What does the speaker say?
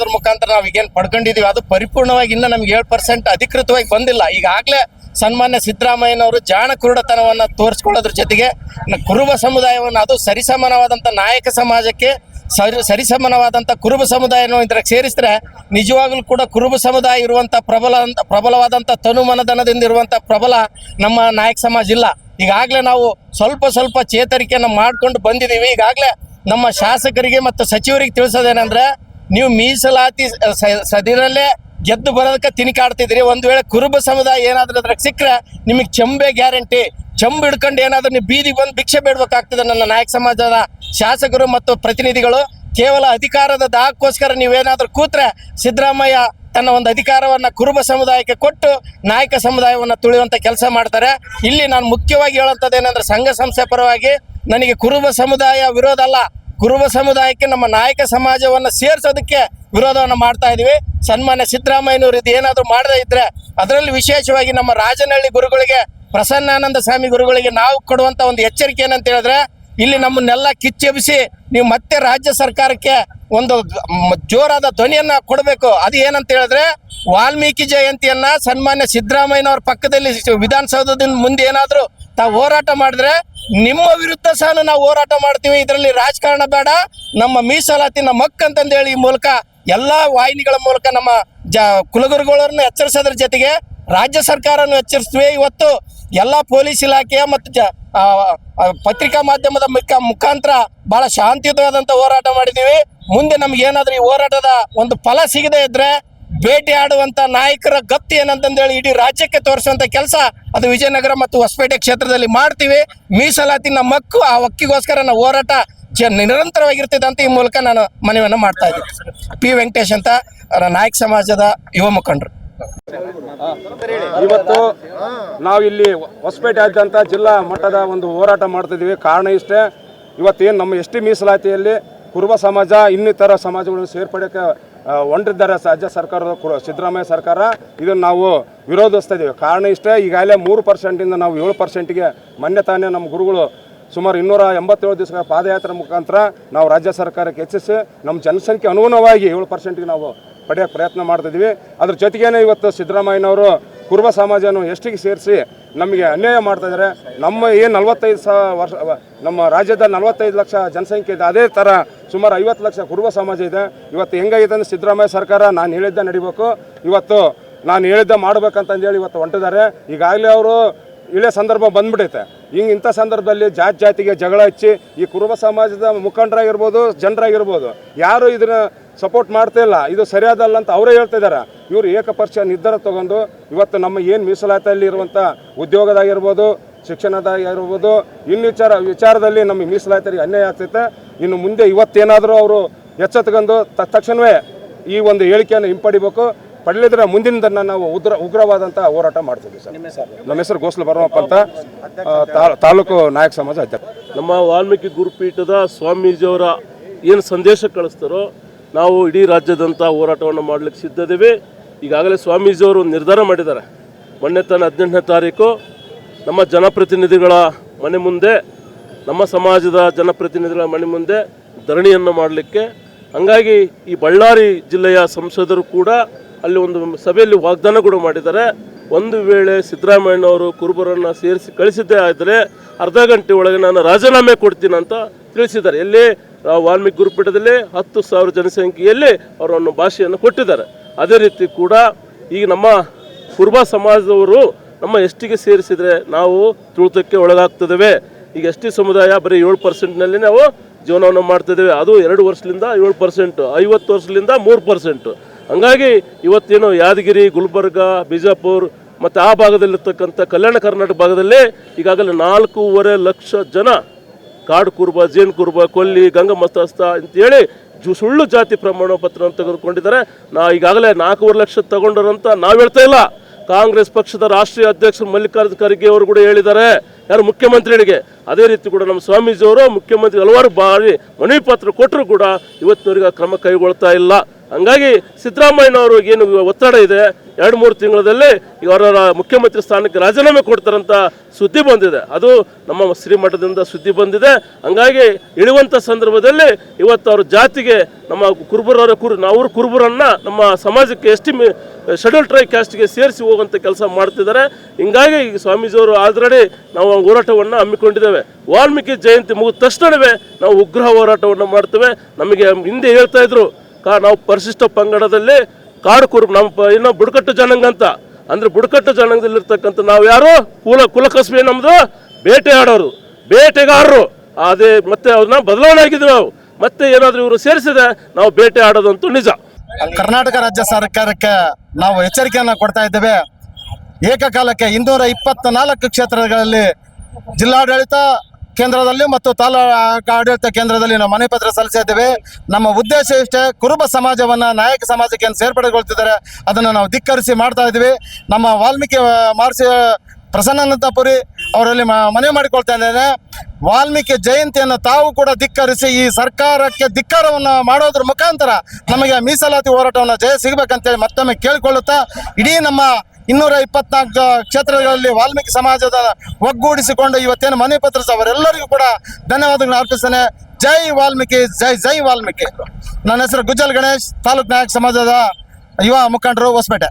ಅದ್ರ ಮುಖಾಂತರ ನಾವು ಈಗೇನ್ ಪಡ್ಕೊಂಡಿದೀವಿ. ಅದು ಪರಿಪೂರ್ಣವಾಗಿ ಇನ್ನೂ ನಮ್ಗೆ ಏಳು ಪರ್ಸೆಂಟ್ ಅಧಿಕೃತವಾಗಿ ಬಂದಿಲ್ಲ. ಈಗಾಗಲೇ ಸನ್ಮಾನ್ಯ ಸಿದ್ದರಾಮಯ್ಯನವರು ಜಾಣ ಕುರುಡತನವನ್ನ ತೋರಿಸ್ಕೊಳ್ಳೋದ್ರ ಜೊತೆಗೆ ಕುರುಬ ಸಮುದಾಯವನ್ನು, ಅದು ಸರಿಸಮಾನವಾದಂತ ನಾಯಕ ಸಮಾಜಕ್ಕೆ ಸರಿ ಸರಿಸಮಾನವಾದಂತ ಕುರುಬ ಸಮುದಾಯವನ್ನು ಇದ್ರಾಗ ಸೇರಿಸಿದ್ರೆ ನಿಜವಾಗ್ಲೂ ಕೂಡ ಕುರುಬ ಸಮುದಾಯ ಇರುವಂತ ಪ್ರಬಲ ಪ್ರಬಲವಾದಂತ ತನುಮನದನದಿಂದ ಇರುವಂತ ಪ್ರಬಲ ನಮ್ಮ ನಾಯಕ ಸಮಾಜ ಇಲ್ಲ. ಈಗಾಗಲೇ ನಾವು ಸ್ವಲ್ಪ ಸ್ವಲ್ಪ ಚೇತರಿಕೆಯನ್ನು ಮಾಡ್ಕೊಂಡು ಬಂದಿದ್ದೀವಿ ಈಗಾಗಲೇ ನಮ್ಮ ಶಾಸಕರಿಗೆ ಮತ್ತು ಸಚಿವರಿಗೆ ತಿಳಿಸೋದೇನೆಂದ್ರೆ ನೀವು ಮೀಸಲಾತಿ ಸದಿರಲ್ಲೇ ಗೆದ್ದು ಬರೋದಕ್ಕೆ ತಿನಿಕಾಡ್ತಿದ್ರಿ ಒಂದು ವೇಳೆ ಕುರುಬ ಸಮುದಾಯ ಏನಾದ್ರೂ ಅದ್ರಾಗ ಸಿಕ್ಕರೆ ನಿಮಗೆ ಚಂಬೆ ಗ್ಯಾರಂಟಿ. ಚಂಬು ಹಿಡ್ಕೊಂಡು ಏನಾದ್ರೂ ನೀವು ಬೀದಿಗೆ ಬಂದು ಭಿಕ್ಷೆ ಬೇಡಬೇಕಾಗ್ತದೆ ನನ್ನ ನಾಯಕ ಸಮಾಜದ ಶಾಸಕರು ಮತ್ತು ಪ್ರತಿನಿಧಿಗಳು. ಕೇವಲ ಅಧಿಕಾರದ ದಾಹಕ್ಕೋಸ್ಕರ ನೀವೇನಾದ್ರೂ ಕೂತ್ರೆ ಸಿದ್ದರಾಮಯ್ಯ ತನ್ನ ಒಂದು ಅಧಿಕಾರವನ್ನ ಕುರುಬ ಸಮುದಾಯಕ್ಕೆ ಕೊಟ್ಟು ನಾಯಕ ಸಮುದಾಯವನ್ನ ತುಳಿಯುವಂತ ಕೆಲಸ ಮಾಡ್ತಾರೆ. ಇಲ್ಲಿ ನಾನು ಮುಖ್ಯವಾಗಿ ಹೇಳುವಂಥದ್ದು ಏನಂದ್ರೆ ಸಂಘ ಸಂಸ್ಥೆ ಪರವಾಗಿ ನನಗೆ ಕುರುಬ ಸಮುದಾಯ ವಿರೋಧ ಅಲ್ಲ. ಕುರುಬ ಸಮುದಾಯಕ್ಕೆ, ನಮ್ಮ ನಾಯಕ ಸಮಾಜವನ್ನ ಸೇರ್ಸೋದಕ್ಕೆ ವಿರೋಧವನ್ನ ಮಾಡ್ತಾ ಇದೀವಿ. ಸನ್ಮಾನ್ಯ ಸಿದ್ದರಾಮಯ್ಯನವರು ಇದು ಏನಾದರೂ ಮಾಡದೇ ಇದ್ರೆ ಅದರಲ್ಲಿ ವಿಶೇಷವಾಗಿ ನಮ್ಮ ರಾಜನಹಳ್ಳಿ ಗುರುಗಳಿಗೆ, ಪ್ರಸನ್ನಾನಂದ ಸ್ವಾಮಿ ಗುರುಗಳಿಗೆ ನಾವು ಕೊಡುವಂತ ಒಂದು ಎಚ್ಚರಿಕೆ ಏನಂತ ಹೇಳಿದ್ರೆ, ಇಲ್ಲಿ ನಮ್ಮನ್ನೆಲ್ಲ ಕಿಚ್ಚೆಬಿಸಿ ನೀವು ಮತ್ತೆ ರಾಜ್ಯ ಸರ್ಕಾರಕ್ಕೆ ಒಂದು ಜೋರಾದ ಧ್ವನಿಯನ್ನ ಕೊಡಬೇಕು. ಅದು ಏನಂತ ಹೇಳಿದ್ರೆ, ವಾಲ್ಮೀಕಿ ಜಯಂತಿಯನ್ನ ಸನ್ಮಾನ್ಯ ಸಿದ್ದರಾಮಯ್ಯನವ್ರ ಪಕ್ಕದಲ್ಲಿ ವಿಧಾನಸೌಧದಿಂದ ಮುಂದೆ ಏನಾದ್ರು ತಾವು ಹೋರಾಟ ಮಾಡಿದ್ರೆ ನಿಮ್ಮ ವಿರುದ್ಧ ಸಹ ನಾವು ಹೋರಾಟ ಮಾಡ್ತೀವಿ. ಇದರಲ್ಲಿ ರಾಜಕಾರಣ ಬೇಡ. ನಮ್ಮ ಮೀಸಲಾತಿ ನಮ್ಮ ಹಕ್ಕು ಅಂತಂದೇಳಿ ಈ ಮೂಲಕ ಎಲ್ಲಾ ವಾಹಿನಿಗಳ ಮೂಲಕ ನಮ್ಮ ಜ ಕುಲಗುರುಗಳನ್ನ ಎಚ್ಚರಿಸೋದ್ರ ಜೊತೆಗೆ ರಾಜ್ಯ ಸರ್ಕಾರವನ್ನು ಎಚ್ಚರಿಸ್ತೀವಿ. ಇವತ್ತು ಎಲ್ಲಾ ಪೊಲೀಸ್ ಇಲಾಖೆಯ ಮತ್ತು ಪತ್ರಿಕಾ ಮಾಧ್ಯಮದ ಮುಖ, ಮುಖಾಂತರ ಬಹಳ ಶಾಂತಿಯುತವಾದಂತ ಹೋರಾಟ ಮಾಡಿದೀವಿ ಮುಂದೆ ನಮ್ಗೆ ಏನಾದ್ರೂ ಈ ಹೋರಾಟದ ಒಂದು ಫಲ ಸಿಗದೆ ಇದ್ರೆ ಭೇಟಿ ಆಡುವಂತ ನಾಯಕರ ಗತ್ತು ಏನಂತಂದೇಳಿ ಇಡೀ ರಾಜ್ಯಕ್ಕೆ ತೋರಿಸುವಂತ ಕೆಲಸ ಅದು ವಿಜಯನಗರ ಮತ್ತು ಹೊಸಪೇಟೆ ಕ್ಷೇತ್ರದಲ್ಲಿ ಮಾಡ್ತೀವಿ. ಮೀಸಲಾತಿ ನಮ್ಮ ಹಕ್ಕು ಆ ಹಕ್ಕಿಗೋಸ್ಕರ ನಾವು ಹೋರಾಟ ನಿರಂತರವಾಗಿರ್ತದೆ ಅಂತ ಈ ಮೂಲಕ ನಾನು ಮನವಿಯನ್ನು ಮಾಡ್ತಾ ಇದ್ದೀನಿ. ಪಿ ವೆಂಕಟೇಶ್ ಅಂತ ನಾಯಕ ಸಮಾಜದ ಯುವ ಮುಖಂಡರು. ಇವತ್ತು ನಾವು ಇಲ್ಲಿ ಹೊಸಪೇಟೆಯಾದ್ಯಂತ ಜಿಲ್ಲಾ ಮಟ್ಟದ ಒಂದು ಹೋರಾಟ ಮಾಡ್ತಿದ್ದೀವಿ. ಕಾರಣ ಇಷ್ಟೇ, ಇವತ್ತೇನು ನಮ್ಮ ಎಸ್ ಮೀಸಲಾತಿಯಲ್ಲಿ ಕುರುಬ ಸಮಾಜ, ಇನ್ನಿತರ ಸಮಾಜಗಳನ್ನು ಸೇರ್ಪಡೆಗೆ ಹೊಂಟಿದ್ದಾರೆ ರಾಜ್ಯ ಸರ್ಕಾರದ ಕುರು- ಸಿದ್ದರಾಮಯ್ಯ ಸರ್ಕಾರ. ಇದನ್ನು ನಾವು ವಿರೋಧಿಸ್ತಾ ಇದ್ದೀವಿ. ಕಾರಣ ಇಷ್ಟೇ, ಈಗಾಗಲೇ ಮೂರು ಪರ್ಸೆಂಟಿಂದ ನಾವು ಏಳು ಪರ್ಸೆಂಟಿಗೆ ಮೊನ್ನೆ ತಾನೇ ನಮ್ಮ ಗುರುಗಳು ಸುಮಾರು ಇನ್ನೂರ ಎಂಬತ್ತೇಳು ದಿವಸಗಳ ಪಾದಯಾತ್ರೆ ಮುಖಾಂತರ ನಾವು ರಾಜ್ಯ ಸರ್ಕಾರಕ್ಕೆ ಹೆಚ್ಚಿಸಿ ನಮ್ಮ ಜನಸಂಖ್ಯೆ ಅನುಗುಣವಾಗಿ ಏಳು ಪರ್ಸೆಂಟಿಗೆ ನಾವು ಪಡೆಯೋಕ್ಕೆ ಪ್ರಯತ್ನ ಮಾಡ್ತಿದ್ವಿ ಅದ್ರ ಜೊತೆಗೇನೆ ಇವತ್ತು ಸಿದ್ದರಾಮಯ್ಯನವರು ಕುರುಬ ಸಮಾಜನ ಎಷ್ಟಿಗೆ ಸೇರಿಸಿ ನಮಗೆ ಅನ್ಯಾಯ ಮಾಡ್ತಾ ಇದ್ದಾರೆ. ನಮ್ಮ ಏನು ನಲವತ್ತೈದು ಸಾವಿರ ವರ್ಷ ನಮ್ಮ ರಾಜ್ಯದ ನಲವತ್ತೈದು ಲಕ್ಷ ಜನಸಂಖ್ಯೆ ಇದೆ. ಅದೇ ಥರ ಸುಮಾರು ಐವತ್ತು ಲಕ್ಷ ಕುರುಬ ಸಮಾಜ ಇದೆ. ಇವತ್ತು ಹೆಂಗಾಗಿದೆ ಅಂದರೆ ಸಿದ್ದರಾಮಯ್ಯ ಸರ್ಕಾರ, ನಾನು ಹೇಳಿದ್ದೆ ನಡಿಬೇಕು. ಇವತ್ತು ನಾನು ಹೇಳಿದ್ದೆ ಮಾಡ್ಬೇಕಂತಂದೇಳಿ ಇವತ್ತು ಹೊಂಟಿದ್ದಾರೆ. ಈಗಾಗಲೇ ಅವರು ಇಳೆ ಸಂದರ್ಭ ಬಂದ್ಬಿಟ್ಟೈತೆ ಹಿಂಗೆ ಇಂಥ ಸಂದರ್ಭದಲ್ಲಿ ಜಾತಿ ಜಾತಿಗೆ ಜಗಳ ಹಚ್ಚಿ ಈ ಕುರುಬ ಸಮಾಜದ ಮುಖಂಡರಾಗಿರ್ಬೋದು, ಜನರಾಗಿರ್ಬೋದು, ಯಾರು ಇದನ್ನ ಸಪೋರ್ಟ್ ಮಾಡ್ತಾ ಇಲ್ಲ. ಇದು ಸರಿಯಾದಲ್ಲ ಅಂತ ಅವರೇ ಹೇಳ್ತಾ ಇದ್ದಾರೆ. ಇವರು ಏಕಪಕ್ಷ ನಿರ್ಧಾರ ತಗೊಂಡು ಇವತ್ತು ನಮ್ಮ ಏನು ಮೀಸಲಾತಿಯಲ್ಲಿ ಇರುವಂಥ ಉದ್ಯೋಗದಾಗಿರ್ಬೋದು ಶಿಕ್ಷಣದಾಗಿರ್ಬೋದು ಇನ್ನಿಚಾರ ವಿಚಾರದಲ್ಲಿ ನಮ್ಮ ಮೀಸಲಾತಿಗೆ ಅನ್ಯಾಯ ಆಗ್ತೈತೆ. ಇನ್ನು ಮುಂದೆ ಇವತ್ತೇನಾದರೂ ಅವರು ಎಚ್ಚೆತ್ಕೊಂಡು ತಕ್ಷಣವೇ ಈ ಒಂದು ಹೇಳಿಕೆಯನ್ನು ಹಿಂಪಡಿಬೇಕು. ಪಡಲಿದ್ರೆ ಮುಂದಿನದನ್ನು ದಿನ ನಾವು ಉಗ್ರ ಉಗ್ರವಾದಂಥ ಹೋರಾಟ ಮಾಡ್ತೀವಿ ಸರ್. ನಮ್ಮ ಹೆಸರು? ಗೋಸ್ಲ ಬರಮಪ್ಪ ಅಂತ ತಾ- ತಾಲೂಕು ನಾಯಕ ಸಮಾಜ ಅಧ್ಯಕ್ಷ. ನಮ್ಮ ವಾಲ್ಮೀಕಿ ಗುರುಪೀಠದ ಸ್ವಾಮೀಜಿಯವರ ಏನು ಸಂದೇಶ ಕಳಿಸ್ತಾರೋ ನಾವು ಇಡೀ ರಾಜ್ಯದಂಥ ಹೋರಾಟವನ್ನು ಮಾಡಲಿಕ್ಕೆ ಸಿದ್ಧದೇವೆ. ಈಗಾಗಲೇ ಸ್ವಾಮೀಜಿಯವರು ನಿರ್ಧಾರ ಮಾಡಿದ್ದಾರೆ. ಮೊನ್ನೆ ತನ್ನ ಹದಿನೆಂಟನೇ ತಾರೀಕು ನಮ್ಮ ಜನಪ್ರತಿನಿಧಿಗಳ ಮನೆ ಮುಂದೆ, ನಮ್ಮ ಸಮಾಜದ ಜನಪ್ರತಿನಿಧಿಗಳ ಮನೆ ಮುಂದೆ ಧರಣಿಯನ್ನು ಮಾಡಲಿಕ್ಕೆ. ಹಂಗಾಗಿ ಈ ಬಳ್ಳಾರಿ ಜಿಲ್ಲೆಯ ಸಂಸದರು ಕೂಡ ಅಲ್ಲಿ ಒಂದು ಸಭೆಯಲ್ಲಿ ವಾಗ್ದಾನ ಕೂಡ ಮಾಡಿದ್ದಾರೆ. ಒಂದು ವೇಳೆ ಸಿದ್ದರಾಮಯ್ಯನವರು ಕುರುಬರನ್ನು ಸೇರಿಸಿ ಕಳಿಸಿದ್ದೇ ಆದರೆ ಅರ್ಧ ಗಂಟೆ ಒಳಗೆ ನಾನು ರಾಜೀನಾಮೆ ಕೊಡ್ತೀನಿ ಅಂತ ತಿಳಿಸಿದ್ದಾರೆ. ಎಲ್ಲಿ ವಾಲ್ಮೀಕಿ ಗುರುಪೀಠದಲ್ಲಿ ಹತ್ತು ಸಾವಿರ ಜನಸಂಖ್ಯೆಯಲ್ಲಿ ಅವರನ್ನು ಭಾಷೆಯನ್ನು ಕೊಟ್ಟಿದ್ದಾರೆ. ಅದೇ ರೀತಿ ಕೂಡ ಈಗ ನಮ್ಮ ಕುರುಬ ಸಮಾಜದವರು ನಮ್ಮ ಎಷ್ಟಿಗೆ ಸೇರಿಸಿದರೆ ನಾವು ತುಳಿತಕ್ಕೆ ಒಳಗಾಗ್ತದೇವೆ ಈಗ ಎಸ್ ಟಿ ಸಮುದಾಯ ಬರೀ ಏಳು ಪರ್ಸೆಂಟ್ನಲ್ಲಿ ನಾವು ಜೀವನವನ್ನು ಮಾಡ್ತಿದ್ದೇವೆ. ಅದು ಎರಡು ವರ್ಷದಿಂದ ಏಳು ಪರ್ಸೆಂಟು, ಐವತ್ತು ವರ್ಷದಿಂದ ಮೂರು ಪರ್ಸೆಂಟು. ಹಂಗಾಗಿ ಇವತ್ತೇನು ಯಾದಗಿರಿ, ಗುಲ್ಬರ್ಗ, ಬಿಜಾಪುರ್ ಮತ್ತು ಆ ಭಾಗದಲ್ಲಿರ್ತಕ್ಕಂಥ ಕಲ್ಯಾಣ ಕರ್ನಾಟಕ ಭಾಗದಲ್ಲಿ ಈಗಾಗಲೇ ನಾಲ್ಕೂವರೆ ಲಕ್ಷ ಜನ ಕಾಡು ಕುರುಬ, ಜೇನು ಕುರುಬ, ಕೊಲ್ಲಿ ಗಂಗಮಸ್ತಸ್ತ ಅಂತೇಳಿ ಜು ಸುಳ್ಳು ಜಾತಿ ಪ್ರಮಾಣ ಪತ್ರವನ್ನು ತೆಗೆದುಕೊಂಡಿದ್ದಾರೆ. ನಾ ಈಗಾಗಲೇ ನಾಲ್ಕೂವರೆ ಲಕ್ಷ ತಗೊಂಡರಂತ ನಾವು ಹೇಳ್ತಾ ಇಲ್ಲ. ಕಾಂಗ್ರೆಸ್ ಪಕ್ಷದ ರಾಷ್ಟ್ರೀಯ ಅಧ್ಯಕ್ಷರು ಮಲ್ಲಿಕಾರ್ಜುನ ಖರ್ಗೆ ಅವರು ಕೂಡ ಹೇಳಿದ್ದಾರೆ. ಯಾರು ಮುಖ್ಯಮಂತ್ರಿಗಳಿಗೆ? ಅದೇ ರೀತಿ ಕೂಡ ನಮ್ಮ ಸ್ವಾಮೀಜಿಯವರು ಮುಖ್ಯಮಂತ್ರಿ ಹಲವಾರು ಬಾರಿ ಮನವಿ ಪತ್ರ ಕೊಟ್ಟರು ಕೂಡ ಇವತ್ತಿನವರೆಗೆ ಕ್ರಮ ಕೈಗೊಳ್ತಾ ಇಲ್ಲ. ಹಂಗಾಗಿ ಸಿದ್ದರಾಮಯ್ಯನವರು ಏನು ಒತ್ತಡ ಇದೆ, ಎರಡು ಮೂರು ತಿಂಗಳಲ್ಲಿ ಅವರ ಮುಖ್ಯಮಂತ್ರಿ ಸ್ಥಾನಕ್ಕೆ ರಾಜೀನಾಮೆ ಕೊಡ್ತಾರಂತ ಸುದ್ದಿ ಬಂದಿದೆ. ಅದು ನಮ್ಮ ಶ್ರೀಮಠದಿಂದ ಸುದ್ದಿ ಬಂದಿದೆ. ಹಂಗಾಗಿ ಇಳುವಂಥ ಸಂದರ್ಭದಲ್ಲಿ ಇವತ್ತು ಅವ್ರ ಜಾತಿಗೆ ನಮ್ಮ ಕುರುಬರವರ ಕುರು ಅವ್ರ ಕುರುಬರನ್ನ ನಮ್ಮ ಸಮಾಜಕ್ಕೆ ಎಸ್ ಟಿ ಶೆಡ್ಯೂಲ್ ಟ್ರೈ ಕ್ಯಾಸ್ಟ್ಗೆ ಸೇರಿಸಿ ಹೋಗುವಂಥ ಕೆಲಸ ಮಾಡ್ತಿದ್ದಾರೆ. ಹಿಂಗಾಗಿ ಸ್ವಾಮೀಜಿ ಸ್ವಾಮೀಜಿಯವರು ಆಲ್ರೆಡಿ ನಾವು ಹೋರಾಟವನ್ನು ಹಮ್ಮಿಕೊಂಡಿದ್ದೇವೆ. ವಾಲ್ಮೀಕಿ ಜಯಂತಿ ಮುಗಿದ ತಕ್ಷಣವೇ ನಾವು ಉಗ್ರ ಹೋರಾಟವನ್ನು ಮಾಡ್ತೇವೆ. ನಮಗೆ ಹಿಂದೆ ಹೇಳ್ತಾ ಇದ್ರು ಕಾ ನಾವು ಪರಿಶಿಷ್ಟ ಪಂಗಡದಲ್ಲಿ ಕಾಡು ಕುರುಬ ನಮ್ಮ ಇನ್ನೂ ಬುಡಕಟ್ಟು ಜನಾಂಗ ಅಂತ. ಅಂದ್ರೆ ಬುಡಕಟ್ಟು ಜನಾಂಗದಲ್ಲಿರ್ತಕ್ಕಂಥ ನಾವು ಯಾರು? ಕುಲ ಕುಲಕಸ್ಮಿ ನಮ್ಮದು ಬೇಟೆ ಆಡೋರು, ಬೇಟೆಗಾರರು. ಅದೇ ಮತ್ತೆ ಅವ್ರನ್ನ ಬದಲಾವಣೆ ಆಗಿದ್ವಿ ನಾವು. ಮತ್ತೆ ಏನಾದರೂ ಇವರು ಸೇರಿಸಿದ್ರೆ ನಾವು ಬೇಟೆ ಆಡೋದಂತೂ ನಿಜ. ಕರ್ನಾಟಕ ರಾಜ್ಯ ಸರ್ಕಾರಕ್ಕೆ ನಾವು ಎಚ್ಚರಿಕೆಯನ್ನು ಕೊಡ್ತಾ ಇದ್ದೇವೆ. ಏಕಕಾಲಕ್ಕೆ ಇನ್ನೂರ ಇಪ್ಪತ್ತ ನಾಲ್ಕು ಕ್ಷೇತ್ರಗಳಲ್ಲಿ ಜಿಲ್ಲಾಡಳಿತ ಕೇಂದ್ರದಲ್ಲಿ ಮತ್ತು ತಾಲೂಕು ಆಡಳಿತ ಕೇಂದ್ರದಲ್ಲಿ ನಾವು ಮನೆ ಪತ್ರ ಸಲ್ಲಿಸಿದ್ದೇವೆ ನಮ್ಮ ಉದ್ದೇಶ ಇಷ್ಟೇ, ಕುರುಬ ಸಮಾಜವನ್ನು, ನಾಯಕ ಸಮಾಜಕ್ಕೆ ಏನು ಸೇರ್ಪಡೆಗೊಳ್ತಿದ್ದಾರೆ ಅದನ್ನು ನಾವು ಧಿಕ್ಕರಿಸಿ ಮಾಡ್ತಾ ಇದ್ದೀವಿ. ನಮ್ಮ ವಾಲ್ಮೀಕಿ ಮಹರ್ಷಿ ಪ್ರಸನ್ನಾನಂದಪುರಿ ಅವರಲ್ಲಿ ಮನವಿ ಮಾಡಿಕೊಳ್ತಾ ಇದ್ದೇನೆ. ವಾಲ್ಮೀಕಿ ಜಯಂತಿಯನ್ನು ತಾವು ಕೂಡ ಧಿಕ್ಕರಿಸಿ, ಈ ಸರ್ಕಾರಕ್ಕೆ ಧಿಕ್ಕಾರವನ್ನು ಮಾಡೋದ್ರ ಮುಖಾಂತರ ನಮಗೆ ಮೀಸಲಾತಿ ಹೋರಾಟವನ್ನು ಜಯ ಸಿಗಬೇಕಂತೇಳಿ ಮತ್ತೊಮ್ಮೆ ಕೇಳಿಕೊಳ್ಳುತ್ತಾ, ಇಡೀ ನಮ್ಮ ಇನ್ನೂರ ಇಪ್ಪತ್ನಾಲ್ಕು ಕ್ಷೇತ್ರಗಳಲ್ಲಿ ವಾಲ್ಮೀಕಿ ಸಮಾಜದ ಒಗ್ಗೂಡಿಸಿಕೊಂಡು ಇವತ್ತೇನು ಮನೆ ಪತ್ರ ಅವರೆಲ್ಲರಿಗೂ ಕೂಡ ಧನ್ಯವಾದಗಳನ್ನು ಅರ್ಪಿಸ್ತೇನೆ. ಜೈ ವಾಲ್ಮೀಕಿ, ಜೈ ಜೈ ವಾಲ್ಮೀಕಿ. ನನ್ನ ಹೆಸರು ಗುಜ್ಜಲ್ ಗಣೇಶ್, ತಾಲೂಕ್ ನಾಯಕ್ ಸಮಾಜದ ಯುವ ಮುಖಂಡರು ಹೊಸಪೇಟೆ.